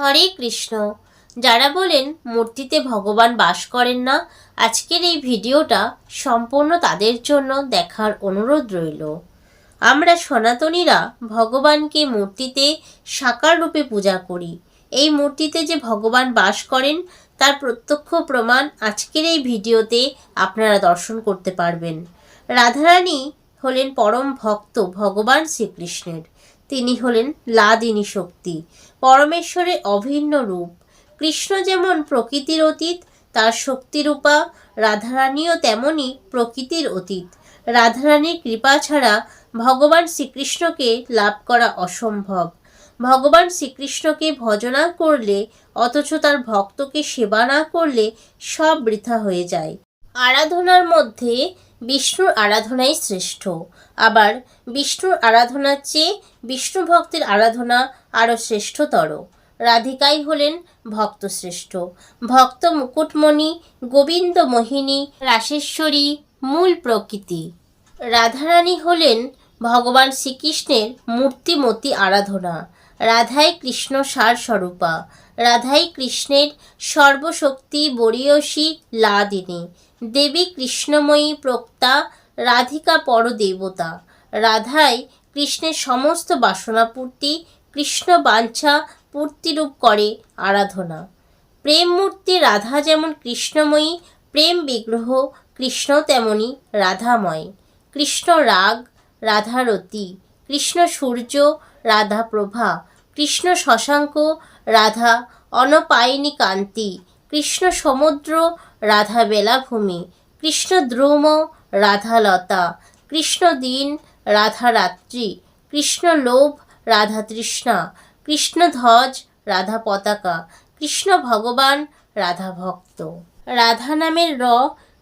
হরে কৃষ্ণ। যারা বলেন মূর্তিতে ভগবান বাস করেন না, আজকের এই ভিডিওটা সম্পূর্ণ তাদের জন্য দেখার অনুরোধ রইল। আমরা সনাতনীরা ভগবানকে মূর্তিতে সাকার রূপে পূজা করি। এই মূর্তিতে যে ভগবান বাস করেন, তার প্রত্যক্ষ প্রমাণ আজকের এই ভিডিওতে আপনারা দর্শন করতে পারবেন। রাধারানী হলেন পরম ভক্ত ভগবান শ্রীকৃষ্ণের। তিনি হলেন লাদিনী শক্তি। পরমেশ্বরের অভিন্ন রূপ। কৃষ্ণ যেমন প্রকৃতির অতীত, তার শক্তিরূপা, রাধারানীও তেমনই প্রকৃতির অতীত। রাধারানীর কৃপা ছাড়া ভগবান শ্রীকৃষ্ণকে লাভ করা অসম্ভব। ভগবান শ্রীকৃষ্ণকে ভজনা করলে, অথচ তার ভক্তকে সেবা না করলে সব বৃথা হয়ে যায়। আরাধনার মধ্যে বিষ্ণুর আরাধনাই শ্রেষ্ঠ। আবার বিষ্ণুর আরাধনার চেয়ে বিষ্ণু ভক্তের আরাধনা আরও শ্রেষ্ঠতর। রাধিকাই হলেন ভক্ত শ্রেষ্ঠ। ভক্ত মুকুটমণি, গোবিন্দ মোহিনী, রাসেশ্বরী, মূল প্রকৃতি। রাধারানী হলেন ভগবান শ্রীকৃষ্ণের মূর্তিমতি আরাধনা। রাধাই কৃষ্ণ সার স্বরূপা। রাধাই কৃষ্ণের সর্বশক্তি বরীয়সী লাদিনী। দেবী কৃষ্ণময়ী প্রক্তা, রাধিকা পরদেবতা। রাধাই কৃষ্ণের সমস্ত বাসনাপূর্তি, কৃষ্ণ বাঞ্ছা পূর্তিরূপ করে আরাধনা। প্রেম মূর্তি রাধা যেমন কৃষ্ণময়ী, প্রেম বিগ্রহ কৃষ্ণ তেমনি রাধাময়। কৃষ্ণ রাগ রাধারতি কৃষ্ণ সূর্য, রাধা প্রভা। কৃষ্ণ শশাঙ্ক, রাধা অনপায়িনী কান্তি কৃষ্ণ সমুদ্র রাধা বেলাভূমি, কৃষ্ণ দ্রুম রাধা লতা, কৃষ্ণ দিন রাধা রাত্রি, কৃষ্ণ লোভ রাধা তৃষ্ণা, কৃষ্ণ ধ্বজ রাধা পতাকা, কৃষ্ণ ভগবান রাধা ভক্ত। রাধা নামের র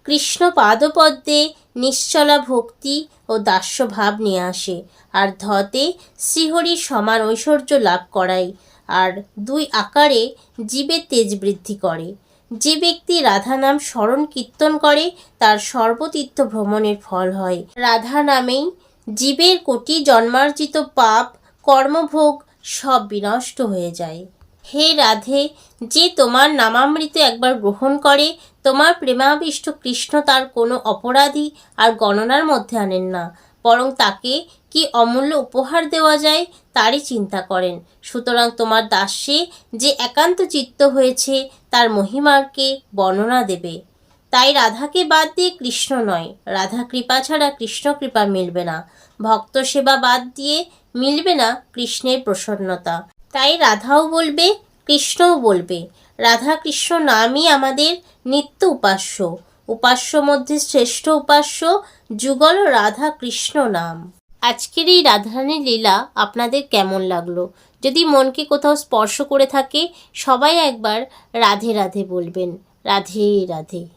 কৃষ্ণ পাদপদ্মে নিশ্চলা ভক্তি ও দাস্যভাব নিয়ে আসে, আর ধতে শ্রীহরি সমান ঐশ্বর্য লাভ করায়। আর দুই আকারে জীবে তেজ বৃদ্ধি করে। যে ব্যক্তি রাধা নাম স্মরণ কীর্তন করে, তার সর্বতীর্থ ভ্রমণের ফল হয়। রাধা নামেই জীবের কোটি জন্মার্জিত পাপ, কর্মভোগ সব বিনষ্ট হয়ে যায়। হে রাধে, যে তোমার নামামৃত একবার গ্রহণ করে, তোমার প্রেমাবিষ্ট কৃষ্ণ তার কোনো অপরাধী আর গণনার মধ্যে আনেন না। বরং তাকে কি অমূল্য উপহার দেওয়া যায় তারই চিন্তা করেন। সুতরাং তোমার দাস্যে যে একান্ত চিত্ত হয়েছে, তার মহিমাকে বর্ণনা দেবে। তাই রাধাকে বাদ দিয়ে কৃষ্ণ নয়। রাধা কৃপা ছাড়া কৃষ্ণ কৃপা মিলবে না। ভক্ত সেবা বাদ দিয়ে মিলবে না কৃষ্ণের প্রসন্নতা। তাই রাধাও বলবে, কৃষ্ণও বলবে। রাধা কৃষ্ণ নামই আমাদের নিত্য উপাস্য। উপাস্য মধ্যে শ্রেষ্ঠ উপাস্য, যুগল রাধা কৃষ্ণ নাম। আজকের এই রাধারানীর লীলা আপনাদের কেমন লাগল? যদি মনকে কোথাও স্পর্শ করে থাকে, সবাই একবার রাধে রাধে বলবেন। রাধে রাধে।